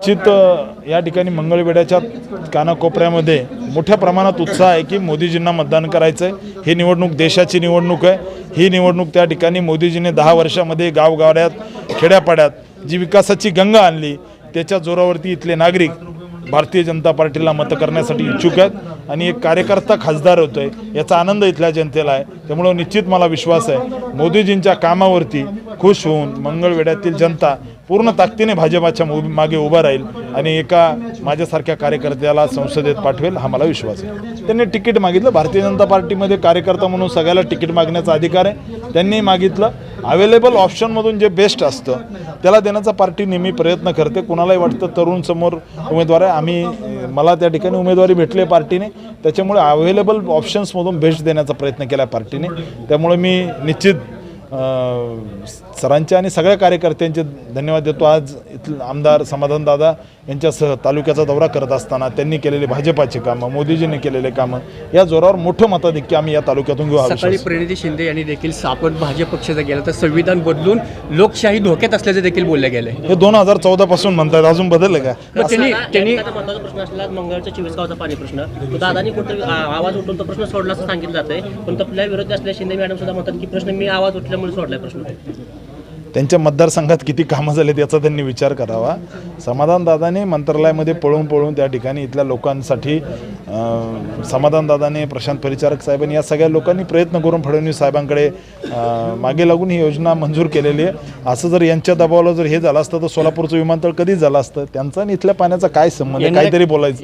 निश्चित या ठिकाणी मंगळवेड्याच्या कानाकोपऱ्यामध्ये मोठ्या प्रमाणात उत्साह आहे की मोदीजींना मतदान करायचं आहे ही निवडणूक देशाची निवडणूक आहे. ही निवडणूक त्या ठिकाणी मोदीजीने दहा वर्षामध्ये गावगाड्यात खेड्यापाड्यात जी विकासाची गंगा आणली त्याच्या जोरावरती इथले नागरिक भारतीय जनता पार्टीला मतं करण्यासाठी इच्छुक आहेत. आणि एक कार्यकर्ता खासदार होतो आहे याचा आनंद इथल्या जनतेला आहे. त्यामुळं निश्चित मला विश्वास आहे मोदीजींच्या कामावरती खुश होऊन मंगळवेड्यातील जनता पूर्ण ताकदीने भाजपाच्या मागे उभा राहील आणि एका माझ्यासारख्या कार्यकर्त्याला संसदेत पाठवेल हा मला विश्वास आहे. त्यांनी तिकीट मागितलं. भारतीय जनता पार्टीमध्ये कार्यकर्ता म्हणून सगळ्याला तिकीट मागण्याचा अधिकार आहे. त्यांनी मागितलं. अवेलेबल ऑप्शनमधून जे बेस्ट असतं त्याला देण्याचा पार्टी नेहमी प्रयत्न करते. कुणालाही वाटतं तरुण समोर उमेदवार आहे. आम्ही मला त्या ठिकाणी उमेदवारी भेटली आहे पार्टीने. त्याच्यामुळे अवेलेबल ऑप्शन्समधून बेस्ट देण्याचा प्रयत्न केला पार्टीने. त्यामुळे मी निश्चित सरांचे आणि सगळ्या कार्यकर्त्यांचे धन्यवाद देतो. आज इथले आमदार समाधानदादा यांच्यासह तालुक्याचा दौरा करत असताना त्यांनी केलेले भाजपाचे कामं मोदीजींनी केलेले कामं या जोरावर मोठं मताधिक्य आम्ही या तालुक्यातून घेऊ सकाळी. प्रणिती शिंदे यांनी देखील आपण भाजप पक्षाचा गेला तर संविधान बदलून लोकशाही धोक्यात असल्याचे देखील बोलले गेले हे दोन हजार चौदा पासून म्हणतात अजून बदललं का? त्यांनी त्यांनी प्रश्न असला मंगळचा चोवीस गावचा पाणी प्रश्न. तो दादानी कुठे आवाज उठवून तो प्रश्न सोडला असं सांगितलं जातंय. पण आपल्या विरोधी असलेल्या शिंदे मॅडम सुद्धा म्हणतात की प्रश्न मी आवाज उठल्यामुळे सोडलाय प्रश्न. त्यांच्या मतदारसंघात किती कामं झाले याचा त्यांनी विचार करावा. समाधानदादाने मंत्रालयामध्ये पळून पळून त्या ठिकाणी इथल्या लोकांसाठी समाधानदादाने प्रशांत परिचारक साहेबांनी या सगळ्या लोकांनी प्रयत्न करून फडणवीस साहेबांकडे मागे लागून ही योजना मंजूर केलेली आहे. असं जर यांच्या दबावाला जर हे झालं असतं तर सोलापूरचं विमानतळ कधीच झालं असतं. त्यांचा आणि इथल्या पाण्याचा काय संबंध काहीतरी बोलायचं.